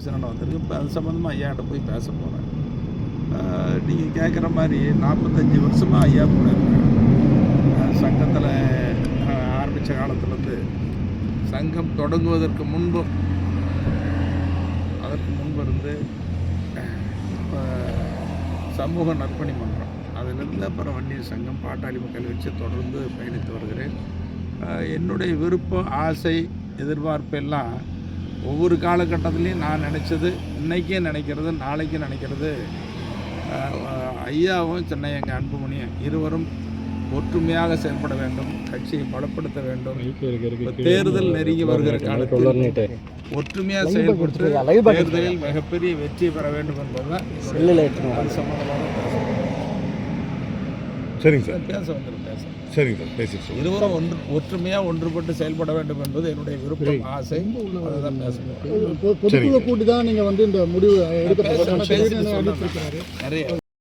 விசாரணை வந்திருக்கு. இப்போ அது சம்மந்தமாக ஐயாட்ட போய் பேச போகிறேன் நீங்கள் கேட்குற மாதிரி நாற்பத்தஞ்சு வருஷமாக ஐயா கூட இருக்கேன். சங்கத்தில் ஆரம்பித்த காலத்துலேருந்து சங்கம் தொடங்குவதற்கு முன்பும் அதற்கு முன்பு இருந்து இப்போ சமூக நற்பணி மன்றம். அதிலிருந்து அப்புறம் வன்னியர் சங்கம் பாட்டாளி மக்கள் வச்சு தொடர்ந்து பயணித்து வருகிறேன். என்னுடைய விருப்பம் ஆசை எதிர்பார்ப்பெல்லாம் ஒவ்வொரு காலகட்டத்திலையும் நான் நினச்சது இன்றைக்கே நினைக்கிறது நாளைக்கு நினைக்கிறது ஐயாவும் சென்னை எங்கள் அன்புமணியும் இருவரும் ஒற்றுமையாக செயல்பட வேண்டும் கட்சியை பலப்படுத்த வேண்டும். தேர்தல் நெருங்கி வருகிற காலத்தில் ஒற்றுமையாக செயல்பட்டு தேர்தலில் மிகப்பெரிய வெற்றி பெற வேண்டும் என்பதுதான் அது சம்பந்தமாக சரிங்க சார். பேச வந்துடும் பேச சரிங்க சார் பேசிட்டு சொல்லுங்கள் இருவரும் ஒன்று ஒற்றுமையாக ஒன்றுபட்டு செயல்பட வேண்டும் என்பது என்னுடைய விருப்பம் ஆசை. அதுதான் பேச போறேன். பொதுக்குழு கூட்டி தான் நீங்க வந்து இந்த முடிவு எடுக்க சொல்றேன். நிறைய.